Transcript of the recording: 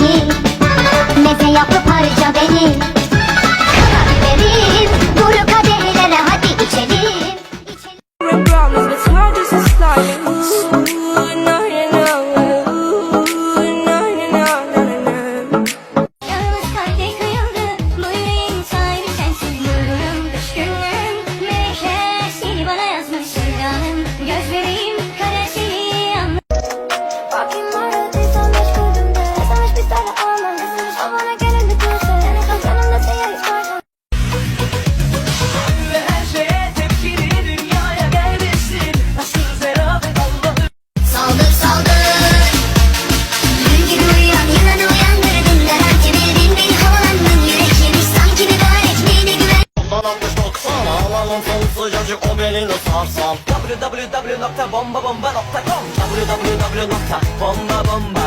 benim yapıp harca beni. Karabiberim Vuru kadehlere hadi içelim. Yalnız kalbi kıyıldı Bu yüreğin sahibi sensin. Gururum, düşkünlüğüm Melekler bana yazmış Sevdanım, gözlerim Zamanın sonsuz acı o beni nasıl sarsam www.bombabomba.com www.bombabomba